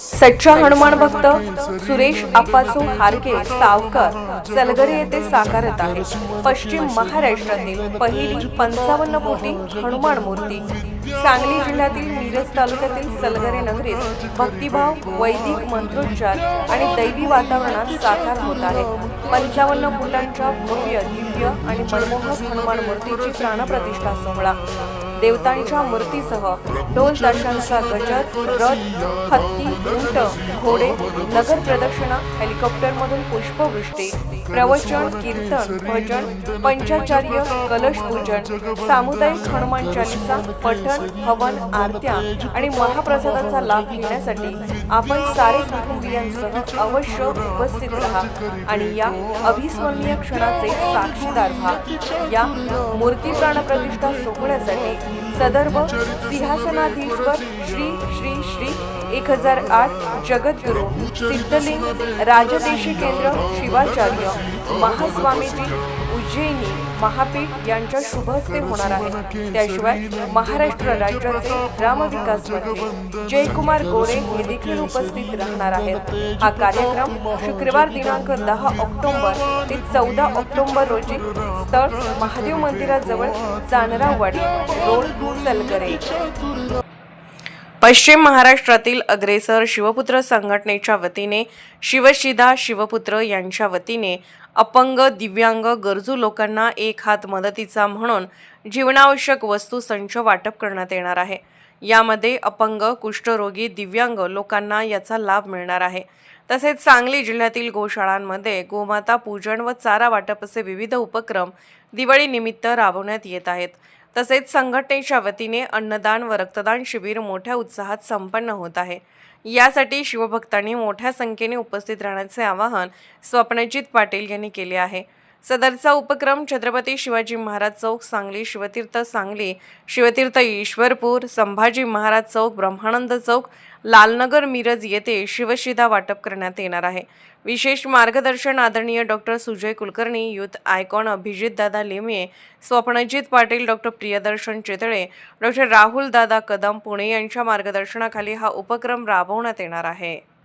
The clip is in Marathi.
सच्चा हनुमान भक्त सुरेश आप्पासू हारके सावकर सलगरे येथे साकारत आहे पश्चिम महाराष्ट्रातील पहिली पंचावन्न कोटी हनुमान मूर्ती. सांगली जिल्ह्यातील मिरज तालुक्यातील सलगरे नगरीत भक्तिभाव वैदिक मंत्रोच्चार आणि दैवी वातावरणात साकार होत आहे. पंचावन्न फुटांच्या भव्य दिव्य आणि मनमोहक हनुमान मूर्तीची प्राणप्रतिष्ठा सोहळा. देवतांच्या मूर्तीसह ढोल ताशांचा गजर रथ हत्ती उंट घोडे नगर प्रदक्षिणा हेलिकॉप्टरमधून पुष्पवृष्टी प्रवचन कीर्तन भजन पंचाचार्य कलश पूजन सामुदायिक हनुमान चालिसा पठण हवन आरत्या आणि महाप्रसादाचा लाभ घेण्यासाठी आपण सारे कुटुंबियांसह अवश्य उपस्थित राहा आणि या अविस्मरणीय क्षणाचे साक्षीदार व्हा. या मूर्ती प्राणप्रतिष्ठा सोहळ्यासाठी सदर्भ सिंहासनाधीश्वर श्री श्री श्री एक हजार आठ जगद्गुरु सिद्धलिंग राजदेशी केंद्र शिवाचार्य महास्वामीजी उज्जैनी महापीठ यांच्या शुभहस्ते होणार आहे. त्याशिवाय महाराष्ट्र राज्याचे ग्रामविकास मंत्री जयकुमार गोरे हे देखील उपस्थित राहणार आहेत. हा कार्यक्रम शुक्रवार दिनांक दहा ऑक्टोबर ते चौदा ऑक्टोबर रोजी स्थळ महादेव मंदिराजवळ चांदरावाडी रोड सलगरे. पश्चिम महाराष्ट्रातील अग्रेसर शिवपुत्र संघटनेच्या वतीने शिवशिदा शिवपुत्र यांच्या वतीने अपंग दिव्यांग गरजू लोकांना एक हात मदतीचा म्हणून जीवनावश्यक वस्तू संच वाटप करण्यात येणार आहे. यामध्ये अपंग कुष्ठरोगी दिव्यांग लोकांना याचा लाभ मिळणार आहे. तसेच सांगली जिल्ह्यातील गोशाळांमध्ये गोमाता पूजन व चारा वाटप असे विविध उपक्रम दिवाळीनिमित्त राबवण्यात येत आहेत. तसेच संघटनेच्या वतीने अन्नदान व रक्तदान शिबिर मोठ्या उत्साहात संपन्न होत आहे. यासाठी शिवभक्तांनी मोठ्या संख्येने उपस्थित राहण्याचे आवाहन स्वप्नजित पाटील यांनी केले आहे. सदरचा उपक्रम छत्रपती शिवाजी महाराज चौक सांगली शिवतीर्थ सांगली शिवतीर्थ ईश्वरपूर संभाजी महाराज चौक ब्रह्मानंद चौक लालनगर मिरज येथे शिवशिदा वाटप करण्यात येणार आहे. विशेष मार्गदर्शन आदरणीय doctor Sujay Kulkarni youth icon Abhijit दादा लेमये स्वप्नजित पाटील डॉक्टर प्रियदर्शन चितळे डॉक्टर राहुल दादा कदम पुणे यांच्या मार्गदर्शनाखाली हा उपक्रम राबवण्यात येणार आहे.